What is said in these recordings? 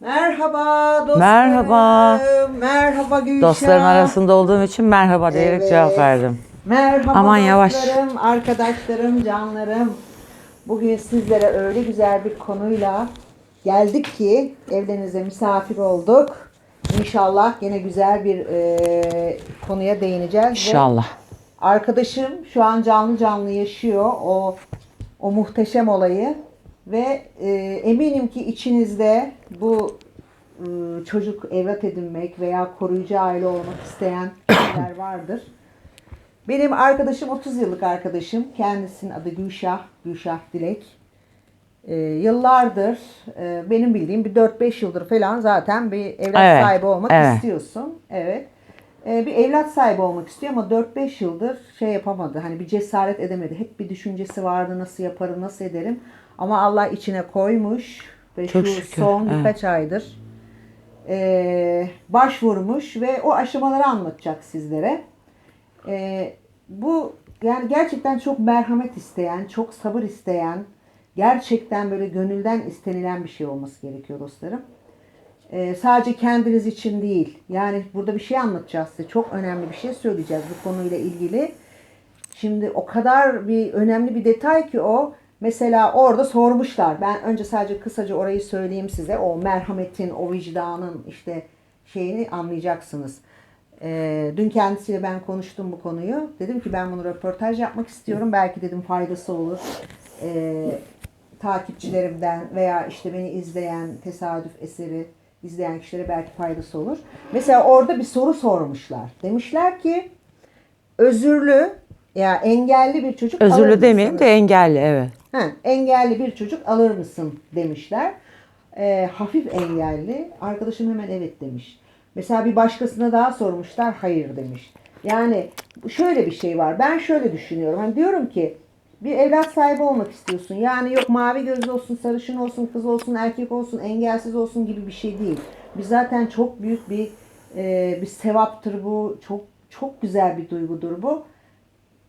Merhaba dostlarım. Merhaba. Merhaba Gülşah. Dostların arasında olduğum için merhaba diyerek Evet. cevap verdim. Merhaba Aman yavaş. dostlarım, arkadaşlarım, canlarım. Bugün sizlere öyle güzel bir konuyla geldik ki evlerinize misafir olduk. İnşallah yine güzel bir e, konuya değineceğiz. ve İnşallah. Arkadaşım şu an canlı canlı yaşıyor o o muhteşem olayı ve e, eminim ki içinizde bu e, çocuk evlat edinmek veya koruyucu aile olmak isteyen kişiler vardır. Benim arkadaşım 30 yıllık arkadaşım. Kendisinin adı Gülşah, Gülşah Dilek. E, yıllardır e, benim bildiğim bir 4-5 yıldır falan zaten bir evlat Evet, sahibi olmak evet. istiyorsun. Evet. E, bir evlat sahibi olmak istiyor ama 4-5 yıldır şey yapamadı. Hani bir cesaret edemedi. Hep bir düşüncesi vardı nasıl yaparım, nasıl ederim. Ama Allah içine koymuş ve Çok şu şükür, son evet. birkaç aydır e, başvurmuş ve o aşamaları anlatacak sizlere. E, bu yani gerçekten çok merhamet isteyen, çok sabır isteyen, gerçekten böyle gönülden istenilen bir şey olması gerekiyor dostlarım. Ee, sadece kendiniz için değil. Yani burada bir şey anlatacağız size. Çok önemli bir şey söyleyeceğiz bu konuyla ilgili. Şimdi o kadar bir önemli bir detay ki o. Mesela orada sormuşlar. Ben önce sadece kısaca orayı söyleyeyim size. O merhametin, o vicdanın işte şeyini anlayacaksınız. Ee, dün kendisiyle ben konuştum bu konuyu. Dedim ki ben bunu röportaj yapmak istiyorum. Belki dedim faydası olur. Ee, takipçilerimden veya işte beni izleyen tesadüf eseri izleyen kişilere belki faydası olur. Mesela orada bir soru sormuşlar. Demişler ki özürlü ya engelli bir çocuk Özürlü demeyeyim de engelli evet. Ha, engelli bir çocuk alır mısın demişler. Ee, hafif engelli. Arkadaşım hemen evet demiş. Mesela bir başkasına daha sormuşlar. Hayır demiş. Yani şöyle bir şey var. Ben şöyle düşünüyorum. Hani diyorum ki bir evlat sahibi olmak istiyorsun. Yani yok mavi gözlü olsun, sarışın olsun, kız olsun, erkek olsun, engelsiz olsun gibi bir şey değil. Biz zaten çok büyük bir e, bir sevaptır bu. Çok çok güzel bir duygudur bu.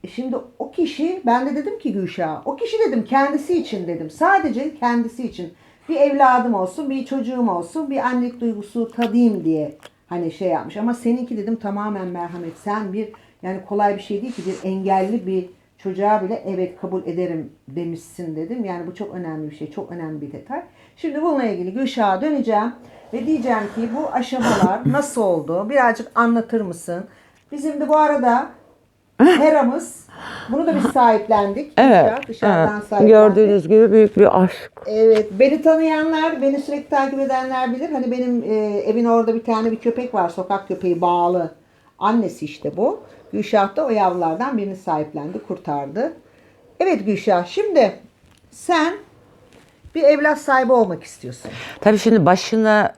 Şimdi o kişi, ben de dedim ki Gülşah, o kişi dedim kendisi için dedim. Sadece kendisi için. Bir evladım olsun, bir çocuğum olsun, bir annelik duygusu tadayım diye hani şey yapmış. Ama seninki dedim tamamen merhamet. Sen bir, yani kolay bir şey değil ki bir engelli bir çocuğa bile evet kabul ederim demişsin dedim. Yani bu çok önemli bir şey, çok önemli bir detay. Şimdi bununla ilgili Gülşah'a döneceğim ve diyeceğim ki bu aşamalar nasıl oldu? Birazcık anlatır mısın? Bizim de bu arada Heramız. Bunu da biz sahiplendik. Evet. Dışarı- Dışarıdan evet. Gördüğünüz gibi büyük bir aşk. Evet. Beni tanıyanlar, beni sürekli takip edenler bilir. Hani benim e, evin orada bir tane bir köpek var. Sokak köpeği bağlı. Annesi işte bu. Gülşah da o yavrulardan birini sahiplendi, kurtardı. Evet Gülşah. Şimdi sen bir evlat sahibi olmak istiyorsun. Tabii şimdi başını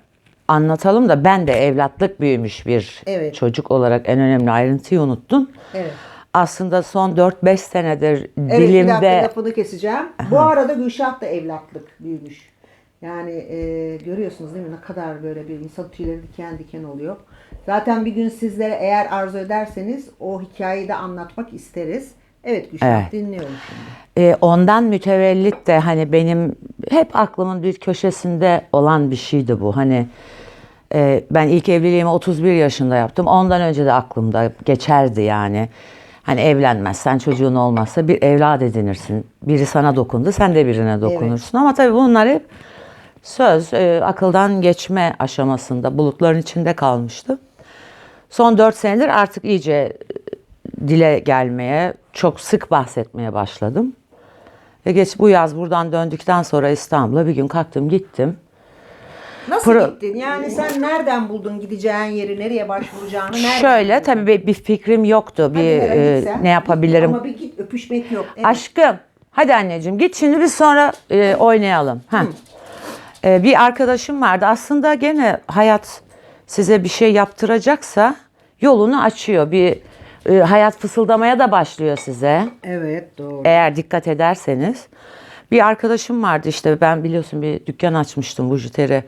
anlatalım da ben de evlatlık büyümüş bir Evet. çocuk olarak en önemli ayrıntıyı unuttun. Evet. Aslında son 4-5 senedir Evet bir dakika dilimde lafını keseceğim. Bu arada Gülşah da evlatlık büyümüş. Yani e, görüyorsunuz değil mi ne kadar böyle bir insan tüyleri diken diken oluyor. Zaten bir gün sizlere eğer arzu ederseniz o hikayeyi de anlatmak isteriz. Evet Gülşah Evet. dinliyorum şimdi. e, ondan mütevellit de hani benim hep aklımın bir köşesinde olan bir şeydi bu. Hani e, ben ilk evliliğimi 31 yaşında yaptım. Ondan önce de aklımda geçerdi yani. Hani evlenmezsen çocuğun olmazsa bir evlat edinirsin. Biri sana dokundu sen de birine dokunursun. Ama tabii bunlar hep söz, e, akıldan geçme aşamasında bulutların içinde kalmıştı. Son 4 senedir artık iyice e, dile gelmeye, çok sık bahsetmeye başladım. Ve geç bu yaz buradan döndükten sonra İstanbul'a bir gün kalktım gittim. Nasıl Pro- gittin? Yani sen nereden buldun gideceğin yeri, nereye başvuracağını? Nereden Şöyle buldun? tabii bir, fikrim yoktu. Hadi Bir e, ne yapabilirim? Ama bir git öpüşmek yok. Evet. Aşkım hadi anneciğim git şimdi biz sonra e, oynayalım. Heh. E, bir arkadaşım vardı. Aslında gene hayat size bir şey yaptıracaksa yolunu açıyor. Bir e, hayat fısıldamaya da başlıyor size. Evet doğru. Eğer dikkat ederseniz. Bir arkadaşım vardı işte ben biliyorsun bir dükkan açmıştım Bujiteri.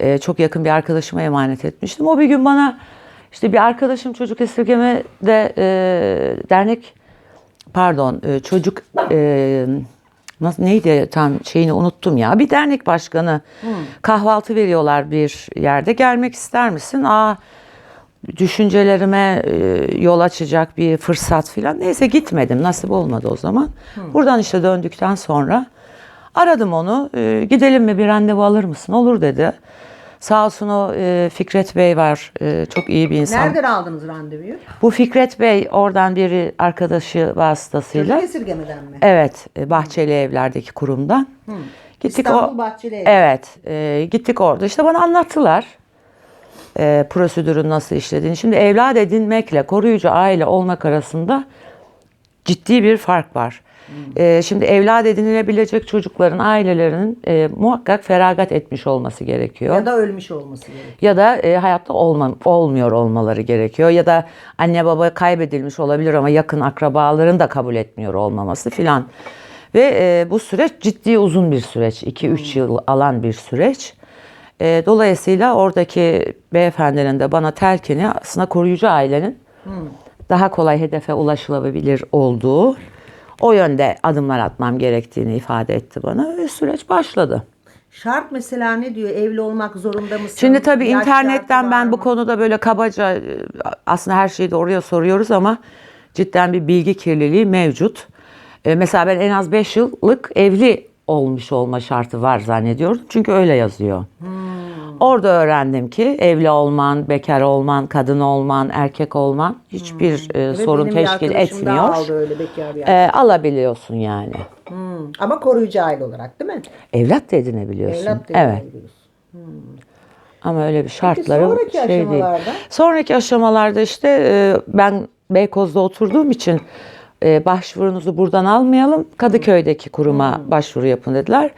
Ee, çok yakın bir arkadaşıma emanet etmiştim. O bir gün bana işte bir arkadaşım çocuk esirgeme de e, dernek pardon e, çocuk e, nasıl neydi tam şeyini unuttum ya. Bir dernek başkanı kahvaltı veriyorlar bir yerde. Gelmek ister misin? Aa düşüncelerime e, yol açacak bir fırsat filan. Neyse gitmedim. Nasip olmadı o zaman. Buradan işte döndükten sonra aradım onu. E, gidelim mi bir randevu alır mısın? Olur dedi. Sağ olsun o e, Fikret Bey var. E, çok iyi bir insan. Nereden aldınız randevuyu? Bu Fikret Bey oradan bir arkadaşı vasıtasıyla. Çocuk esirgemeden mi? Evet, e, Bahçeli Evler'deki kurumdan. Gittik İstanbul Bahçeli Evi. Evet, e, gittik orada. İşte bana anlattılar e, prosedürün nasıl işlediğini. Şimdi evlat edinmekle koruyucu aile olmak arasında ciddi bir fark var. E, şimdi evlat edinilebilecek çocukların ailelerinin e, muhakkak feragat etmiş olması gerekiyor Ya da ölmüş olması gerekiyor. ya da e, hayatta olma, olmuyor olmaları gerekiyor ya da anne baba kaybedilmiş olabilir ama yakın akrabaların da kabul etmiyor olmaması filan. Ve e, bu süreç ciddi uzun bir süreç. 2-3 yıl alan bir süreç. E, dolayısıyla oradaki beyefendinin de bana telkini aslında koruyucu ailenin daha kolay hedefe ulaşılabilir olduğu o yönde adımlar atmam gerektiğini ifade etti bana ve süreç başladı. Şart mesela ne diyor? Evli olmak zorunda mısın? Şimdi tabii Yaş internetten ben var bu mı? konuda böyle kabaca e, aslında her şeyi de oraya soruyoruz ama cidden bir bilgi kirliliği mevcut. E, Mesela ben en az 5 yıllık evli olmuş olma şartı var zannediyorum. Çünkü öyle yazıyor. Orada öğrendim ki evli olman, bekar olman, kadın olman, erkek olman hiçbir e, Evet, sorun teşkil etmiyor. aldı öyle bekar bir E, alabiliyorsun yani. Hmm. Ama koruyucu aile olarak değil mi? Evlat da edinebiliyorsun. Evlat da evet. edinebiliyorsun. Ama öyle bir şartları sonraki şey değil. aşamalarda? Sonraki aşamalarda işte e, ben Beykoz'da oturduğum için e, başvurunuzu buradan almayalım. Kadıköy'deki kuruma başvuru yapın dediler.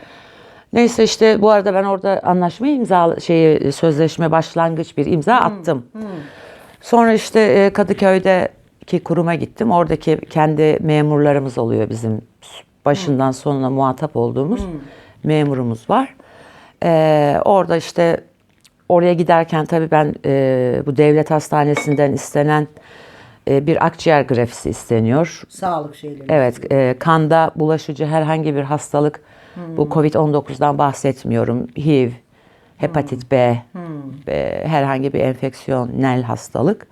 Neyse işte bu arada ben orada anlaşmayı imza şeyi sözleşme başlangıç bir imza attım. Sonra işte e, Kadıköy'deki kuruma gittim. Oradaki kendi memurlarımız oluyor bizim başından sonuna muhatap olduğumuz memurumuz var. Ee, orada işte oraya giderken tabii ben e, bu devlet hastanesinden istenen e, bir akciğer grafisi isteniyor. Sağlık şeyleri. Evet, e, kanda bulaşıcı herhangi bir hastalık, bu Covid-19'dan bahsetmiyorum. HIV, hepatit B, e, herhangi bir enfeksiyonel hastalık.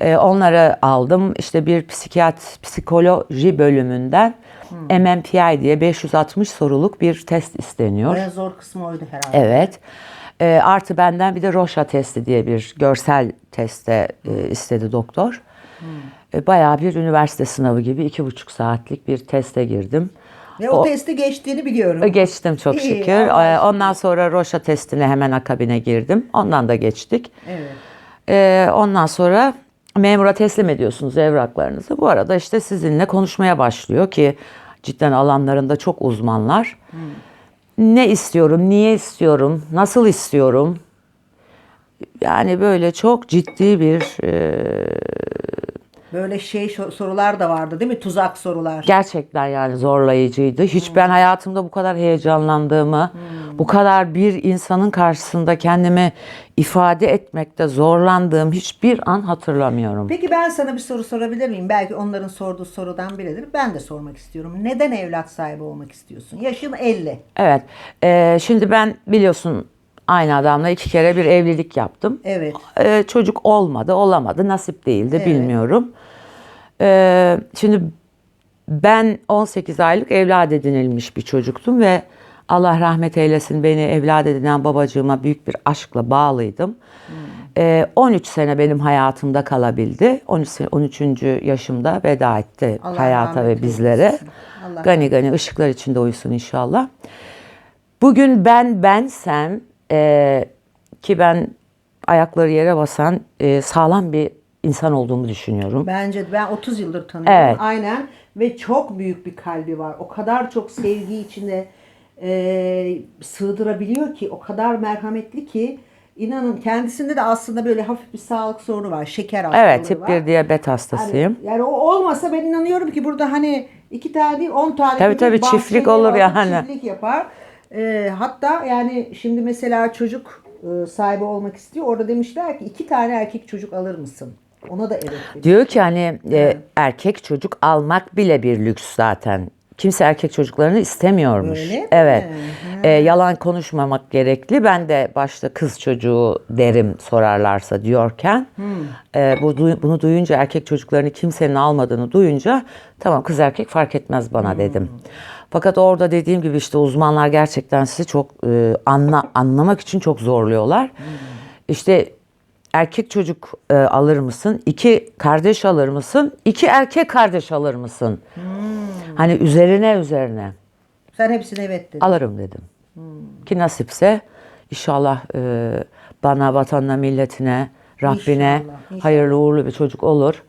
E, onları aldım. İşte bir psikiyat, psikoloji bölümünden MMPI diye 560 soruluk bir test isteniyor. Baya zor kısmı oydu herhalde. Evet. E, artı benden bir de Roşa testi diye bir görsel teste e, istedi doktor. E, bayağı bir üniversite sınavı gibi iki buçuk saatlik bir teste girdim. Ve o, O- testi geçtiğini biliyorum. E, Geçtim çok İyi, şükür. Allah'a E, Ondan sonra Roşa testine hemen akabine girdim. Ondan da geçtik. Evet. E, ondan sonra memura teslim ediyorsunuz evraklarınızı. Bu arada işte sizinle konuşmaya başlıyor ki cidden alanlarında çok uzmanlar. Ne istiyorum, niye istiyorum, nasıl istiyorum? Yani böyle çok ciddi bir e, Böyle şey sorular da vardı değil mi? Tuzak sorular. gerçekten yani zorlayıcıydı. Hiç ben hayatımda bu kadar heyecanlandığımı, bu kadar bir insanın karşısında kendimi ifade etmekte zorlandığım hiçbir an hatırlamıyorum. Peki ben sana bir soru sorabilir miyim? Belki onların sorduğu sorudan biridir. Ben de sormak istiyorum. Neden evlat sahibi olmak istiyorsun? Yaşın 50. Evet. Ee, şimdi ben biliyorsun aynı adamla iki kere bir evlilik yaptım. Evet. Ee, çocuk olmadı, olamadı, nasip değildi bilmiyorum. Ee, şimdi ben 18 aylık evlat edinilmiş bir çocuktum ve Allah rahmet eylesin beni evlat edinen babacığıma büyük bir aşkla bağlıydım. Ee, 13 sene benim hayatımda kalabildi. 13 sene- 13. yaşımda veda etti Allah hayata ve bizlere. Allah Gani gani ışıklar içinde uyusun inşallah. Bugün ben bensem e, ki ben ayakları yere basan e, sağlam bir insan olduğumu düşünüyorum. Bence ben 30 yıldır tanıyorum. Evet. Aynen. Ve çok büyük bir kalbi var. O kadar çok sevgi içinde e, sığdırabiliyor ki. O kadar merhametli ki. inanın kendisinde de aslında böyle hafif bir sağlık sorunu var. Şeker hastalığı Evet tip var. 1 diyabet hastasıyım. Yani, yani o olmasa ben inanıyorum ki burada hani iki tane değil on tane Tabii, bir tabii, çiftlik olur yani. Çiftlik yapar. Ee, hatta yani şimdi mesela çocuk e, sahibi olmak istiyor. Orada demişler ki iki tane erkek çocuk alır mısın? Ona da evet dedi. Diyor ki hani e, erkek çocuk almak bile bir lüks zaten. kimse erkek çocuklarını istemiyormuş. Öyle? Evet. E, yalan konuşmamak gerekli. Ben de başta kız çocuğu derim sorarlarsa diyorken e, bu bunu duyunca erkek çocuklarını kimsenin almadığını duyunca tamam kız erkek fark etmez bana dedim. Fakat orada dediğim gibi işte uzmanlar gerçekten sizi çok e, anla anlamak için çok zorluyorlar. İşte erkek çocuk e, alır mısın? İki kardeş alır mısın? İki erkek kardeş alır mısın? Hani üzerine üzerine Sen hepsine evet dedin. alırım dedim. Ki nasipse inşallah e, bana, vatanına, milletine, Rabbine İnşallah, inşallah. hayırlı uğurlu bir çocuk olur.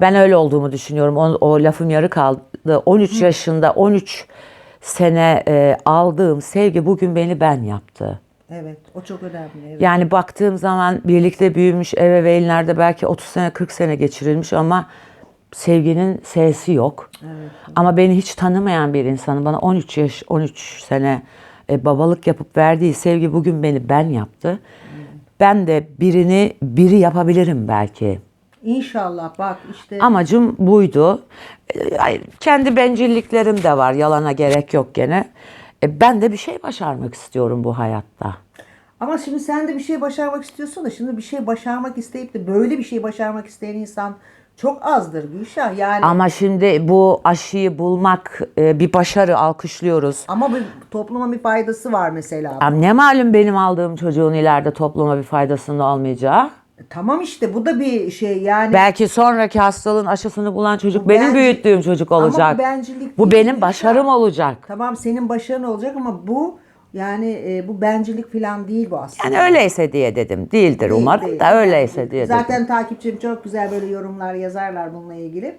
Ben öyle olduğumu düşünüyorum. O, o lafım yarı kaldı. 13 yaşında 13 sene e, aldığım sevgi bugün beni ben yaptı. Evet. O çok önemli. Evet. Yani baktığım zaman birlikte büyümüş ebeveynlerde belki 30 sene 40 sene geçirilmiş ama sevginin sesi yok. Ama beni hiç tanımayan bir insanın bana 13 yaş 13 sene e, babalık yapıp verdiği sevgi bugün beni ben yaptı. Ben de birini biri yapabilirim belki. İnşallah bak işte. Amacım buydu. E, Kendi bencilliklerim de var. Yalana gerek yok gene. E, Ben de bir şey başarmak istiyorum bu hayatta. Ama şimdi sen de bir şey başarmak istiyorsun da şimdi bir şey başarmak isteyip de böyle bir şey başarmak isteyen insan çok azdır Gülşah. Yani ama, Ama şimdi bu aşıyı bulmak e, bir başarı alkışlıyoruz. bir topluma bir faydası var mesela. Ama ne malum benim aldığım çocuğun ileride topluma bir faydasının olmayacağı. Tamam işte bu da bir şey yani. Belki sonraki hastalığın aşısını bulan çocuk benim bence- büyüttüğüm çocuk Ama bu olacak. bencillik Bu değil benim Gülşah. başarım olacak. Tamam senin başarın olacak ama bu yani e, bu bencillik falan değil bu aslında. Yani öyleyse diye dedim. Değildir Değil, umarım değil. da öyleyse diye dedim. Zaten takipçim çok güzel böyle yorumlar yazarlar bununla ilgili.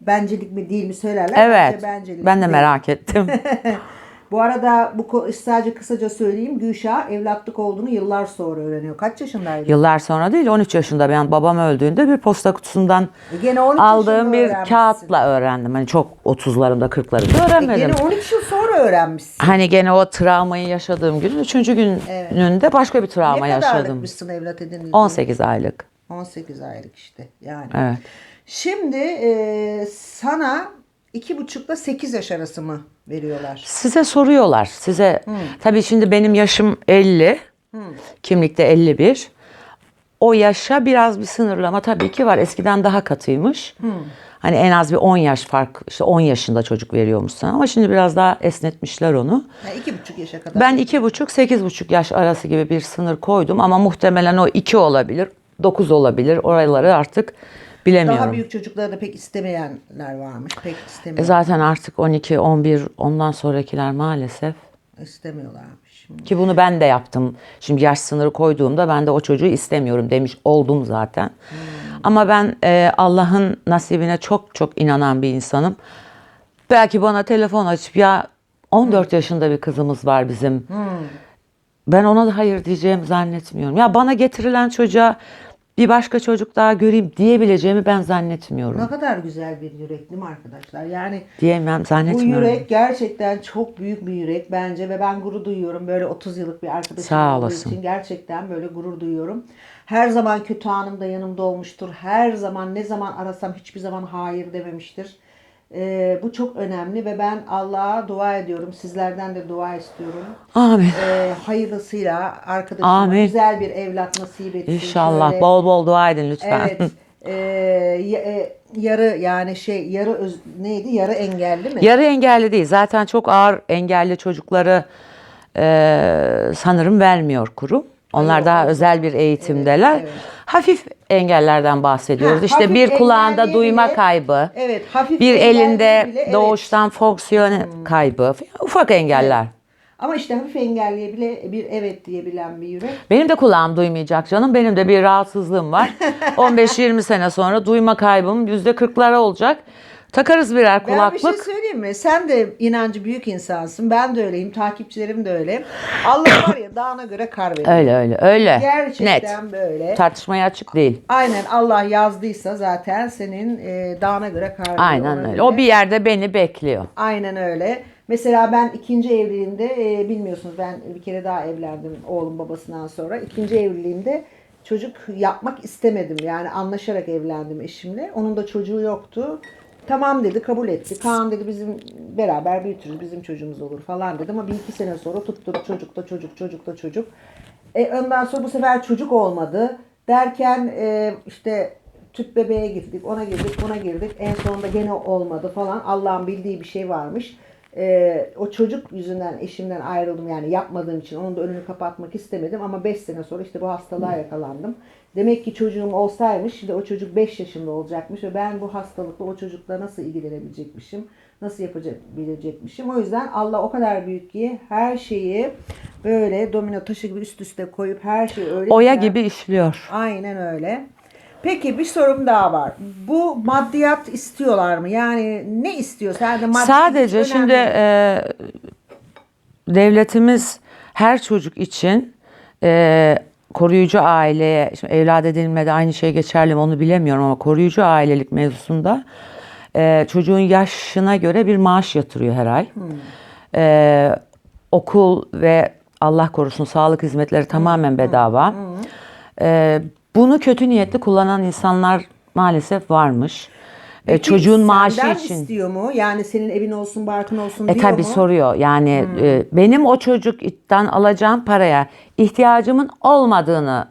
Bencillik mi değil mi söylerler. Evet. Bence bencillik Ben de değil. merak ettim. Bu arada bu sadece kısaca söyleyeyim. Gülşah evlatlık olduğunu yıllar sonra öğreniyor. Kaç yaşındaydı? Yıllar sonra değil 13 yaşında ben babam öldüğünde bir posta kutusundan E gene 13 aldığım bir kağıtla öğrendim. Hani çok 30'larımda 40'larımda E öğrenmedim. gene 13 yıl sonra öğrenmişsin. Hani gene o travmayı yaşadığım günün üçüncü gününde başka bir travma ne yaşadım. kadarlıkmışsın evlat edinildiğinde? 18 aylık. 18 aylık işte yani. Evet. Şimdi e, sana iki buçukla 8 yaş arası mı veriyorlar? Size soruyorlar. Size tabii şimdi benim yaşım 50. Kimlikte 51. O yaşa biraz bir sınırlama tabii ki var. Eskiden daha katıymış. Hani en az bir 10 yaş fark, işte 10 yaşında çocuk veriyormuş sana. Ama şimdi biraz daha esnetmişler onu. Yani iki buçuk yaşa kadar. Ben iki buçuk, sekiz buçuk yaş arası gibi bir sınır koydum ama muhtemelen o iki olabilir, dokuz olabilir. Oraları artık bilemiyorum. Daha büyük çocukları da pek istemeyenler varmış. Pek E istemiyor, zaten artık 12, 11 ondan sonrakiler maalesef. istemiyorlarmış. Ki bunu ben de yaptım. Şimdi yaş sınırı koyduğumda ben de o çocuğu istemiyorum demiş oldum zaten. Ama ben e, Allah'ın nasibine çok çok inanan bir insanım. Belki bana telefon açıp ya 14 yaşında bir kızımız var bizim. Ben ona da hayır diyeceğimi zannetmiyorum. Ya bana getirilen çocuğa bir başka çocuk daha göreyim diyebileceğimi ben zannetmiyorum. Ne kadar güzel bir yürek değil mi arkadaşlar? Yani Diyemem bu zannetmiyorum. yürek gerçekten çok büyük bir yürek bence ve ben gurur duyuyorum. Böyle 30 yıllık bir arkadaşım Sağ olasın. için gerçekten böyle gurur duyuyorum. Her zaman kötü anımda yanımda olmuştur. Her zaman ne zaman arasam hiçbir zaman hayır dememiştir. Ee, bu çok önemli ve ben Allah'a dua ediyorum. Sizlerden de dua istiyorum. Amin. Ee, hayırlısıyla arkadaşıma Amin. güzel bir evlat nasip etsin. İnşallah Şöyle- bol bol dua edin lütfen. Evet. Ya- e, yarı yani şey yarı öz, neydi? Yarı engelli mi? Yarı engelli değil. Zaten çok ağır engelli çocukları e, sanırım vermiyor kurum. Onlar Yok, daha özel bir eğitimdeler. evet. Hafif engellerden bahsediyoruz. Ha, işte bir kulağında duyma bile- kaybı, Evet, hafif bir elinde bile, evet. Hmm. doğuştan fonksiyon kaybı, ufak engeller. Ama işte hafif engelliye bile bir evet diyebilen bir yürek. Benim de kulağım duymayacak canım. Benim de bir rahatsızlığım var. 15-20 sene sonra duyma kaybım %40'lara olacak. Takarız birer Ben bir şey söyleyeyim mi? Sen de inancı büyük insansın. Ben de öyleyim. Takipçilerim de öyle. Allah var ya dağına göre kar veriyor. Öyle öyle öyle. Gerçekten Net. böyle. Tartışmaya açık değil. Aynen Allah yazdıysa zaten senin e, dağına göre kar veriyor. Aynen Ona öyle. O göre. bir yerde beni bekliyor. Aynen öyle. Mesela ben ikinci evliliğimde e, bilmiyorsunuz ben bir kere daha evlendim oğlum babasından sonra. İkinci evliliğimde çocuk yapmak istemedim. Yani anlaşarak evlendim eşimle. Onun da çocuğu yoktu. Tamam dedi kabul etti. Kaan dedi bizim beraber büyütürüz bizim çocuğumuz olur falan dedi ama bir iki sene sonra tutturdu çocuk da çocuk çocuk da çocuk. E, ondan sonra bu sefer çocuk olmadı. Derken e, işte tüp bebeğe gittik ona girdik buna girdik en sonunda gene olmadı falan Allah'ın bildiği bir şey varmış. E, o çocuk yüzünden eşimden ayrıldım yani yapmadığım için onun da önünü kapatmak istemedim ama 5 sene sonra işte bu hastalığa yakalandım. Demek ki çocuğum olsaymış şimdi o çocuk 5 yaşında olacakmış ve ben bu hastalıkla o çocukla nasıl ilgilenebilecekmişim? Nasıl yapabilecekmişim? O yüzden Allah o kadar büyük ki her şeyi böyle domino taşı gibi üst üste koyup her şeyi öyle Oya gibi işliyor. Aynen öyle. Peki bir sorum daha var. Bu maddiyat istiyorlar mı? Yani ne istiyor? Sen de maddi Sadece şimdi e, devletimiz her çocuk için e, koruyucu aileye, şimdi evlat edinilmede aynı şey geçerli mi onu bilemiyorum ama koruyucu ailelik mevzusunda e, çocuğun yaşına göre bir maaş yatırıyor her ay. E, okul ve Allah korusun sağlık hizmetleri tamamen bedava. E, bunu kötü niyetli kullanan insanlar maalesef varmış. E, Peki çocuğun maaşı senden için. istiyor mu? Yani senin evin olsun, barkın olsun E diyor tabi mu? soruyor. Yani e, benim o çocuktan alacağım paraya ihtiyacımın olmadığını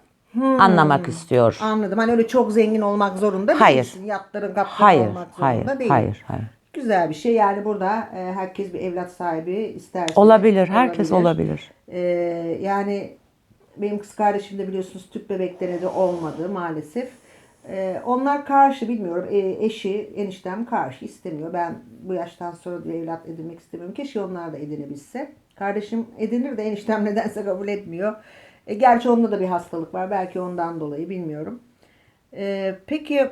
anlamak istiyor. Anladım. Hani öyle çok zengin olmak zorunda Hayır. değilsin. Yatların kaptanı Hayır, olmak zorunda hayır, değil. hayır, hayır. Güzel bir şey. Yani burada e, herkes bir evlat sahibi isterse. Olabilir, herkes olabilir. Ee, yani benim kız kardeşim de biliyorsunuz tüp bebekleri de olmadı maalesef. Ee, onlar karşı bilmiyorum. Ee, eşi, eniştem karşı istemiyor. Ben bu yaştan sonra bir evlat edinmek istemiyorum. Keşke onlar da edinebilse. Kardeşim edinir de eniştem nedense kabul etmiyor. E, gerçi onda da bir hastalık var. Belki ondan dolayı bilmiyorum. Ee, peki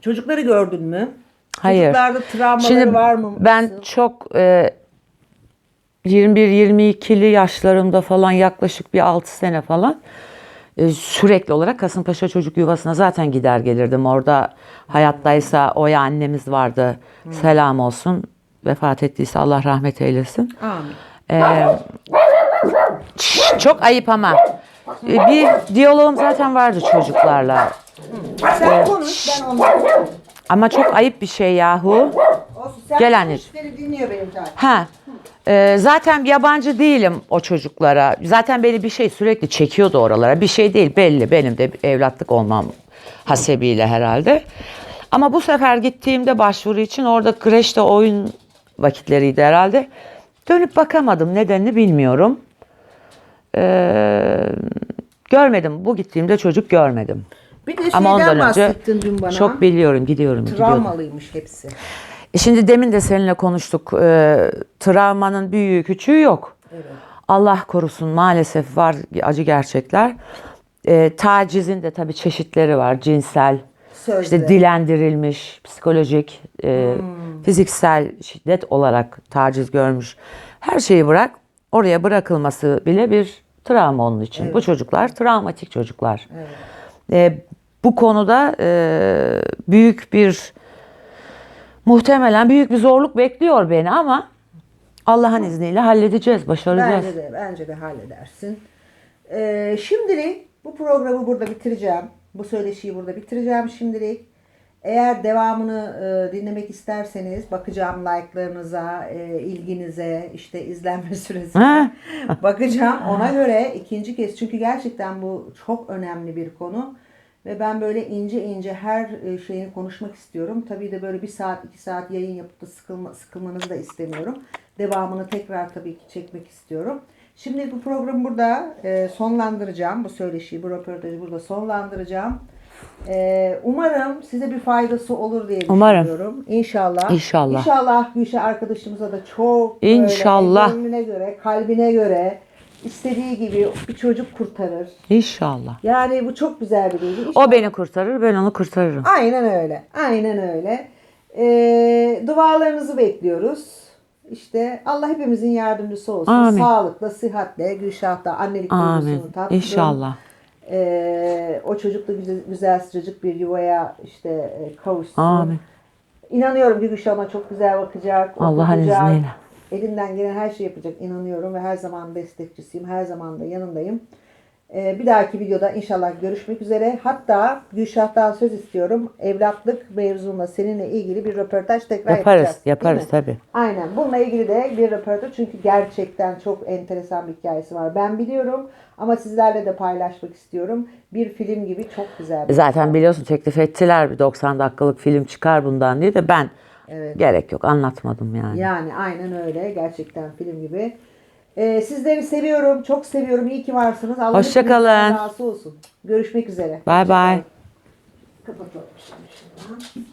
çocukları gördün mü? Hayır. Çocuklarda travmaları Şimdi var mı? ben çok e, 21-22'li yaşlarımda falan yaklaşık bir 6 sene falan e, sürekli olarak Kasımpaşa Çocuk Yuvası'na zaten gider gelirdim. Orada hayattaysa Oya annemiz vardı. Selam olsun. Vefat ettiyse Allah rahmet eylesin. Amin. Ee, şş, çok ayıp ama. Ee, Bir diyalogum zaten vardı çocuklarla. Sen konuş ben onları Ama çok ayıp bir şey yahu. Olsun, sen Gel anneciğim. Ha. Ee, zaten yabancı değilim o çocuklara. Zaten beni bir şey sürekli çekiyordu oralara. Bir şey değil belli. Benim de evlatlık olmam hasebiyle herhalde. Ama bu sefer gittiğimde başvuru için orada kreşte oyun vakitleriydi herhalde. Dönüp bakamadım. Nedenini bilmiyorum. Ee, görmedim. Bu gittiğimde çocuk görmedim. Bir de Ama ondan önce bahsettin dün bana. çok biliyorum, gidiyorum, gidiyordum. Travmalıymış hepsi. E Şimdi demin de seninle konuştuk. Ee, travmanın büyüğü küçüğü yok. Allah korusun maalesef var acı gerçekler. Ee, tacizin de tabii çeşitleri var. Cinsel, Sözde. işte dilendirilmiş, psikolojik, e, Hmm. fiziksel şiddet olarak taciz görmüş. Her şeyi bırak. Oraya bırakılması bile bir travma onun için. Bu çocuklar travmatik çocuklar. Ee, bu konuda e, büyük bir muhtemelen büyük bir zorluk bekliyor beni ama Allah'ın izniyle halledeceğiz, başaracağız. Bence de, bence de halledersin. Ee, şimdilik bu programı burada bitireceğim. Bu söyleşiyi burada bitireceğim şimdilik. Eğer devamını e, dinlemek isterseniz bakacağım like'larınıza, e, ilginize, işte izlenme süresine bakacağım. Ona göre ikinci kez çünkü gerçekten bu çok önemli bir konu. Ve ben böyle ince ince her e, şeyini konuşmak istiyorum. Tabii de böyle bir saat, iki saat yayın yapıp da sıkılma, sıkılmanızı da istemiyorum. Devamını tekrar tabii ki çekmek istiyorum. Şimdi bu programı burada e, sonlandıracağım. Bu söyleşiyi, bu röportajı burada sonlandıracağım. E, umarım size bir faydası olur diye Umarım. düşünüyorum. İnşallah. İnşallah. İnşallah Gülşah arkadaşımıza da çok böyle İnşallah. gönlüne göre, kalbine göre istediği gibi bir çocuk kurtarır. İnşallah. Yani bu çok güzel bir duygu. O beni kurtarır, ben onu kurtarırım. Aynen öyle. Aynen öyle. Ee, dualarınızı bekliyoruz. İşte Allah hepimizin yardımcısı olsun. Amin. Sağlıkla, sıhhatle, Gülşah'ta annelik duygusunu tatsın. İnşallah. Ee, o çocuk da güzel, güzel sıcacık bir yuvaya işte e, kavuşsun. Amin. İnanıyorum ki Gülşah ona çok güzel bakacak. Allah'ın okutacak. izniyle. Elinden gelen her şeyi yapacak inanıyorum ve her zaman destekçisiyim. Her zaman da yanındayım. Ee, bir dahaki videoda inşallah görüşmek üzere. Hatta Gülşah'tan söz istiyorum. Evlatlık mevzuna seninle ilgili bir röportaj tekrar Yaparız, yapacağız. Yaparız tabii. Aynen. Bununla ilgili de bir röportaj. Çünkü gerçekten çok enteresan bir hikayesi var. Ben biliyorum ama sizlerle de paylaşmak istiyorum. Bir film gibi çok güzel. bir Zaten biliyorsun teklif ettiler bir 90 dakikalık film çıkar bundan diye de ben Evet. gerek yok anlatmadım yani. Yani aynen öyle. Gerçekten film gibi. Ee, sizleri seviyorum. Çok seviyorum. İyi ki varsınız. Allah Hoşça hepinizden kalın. razı olsun. Görüşmek üzere. Bye bye. Kapatalım şimdi.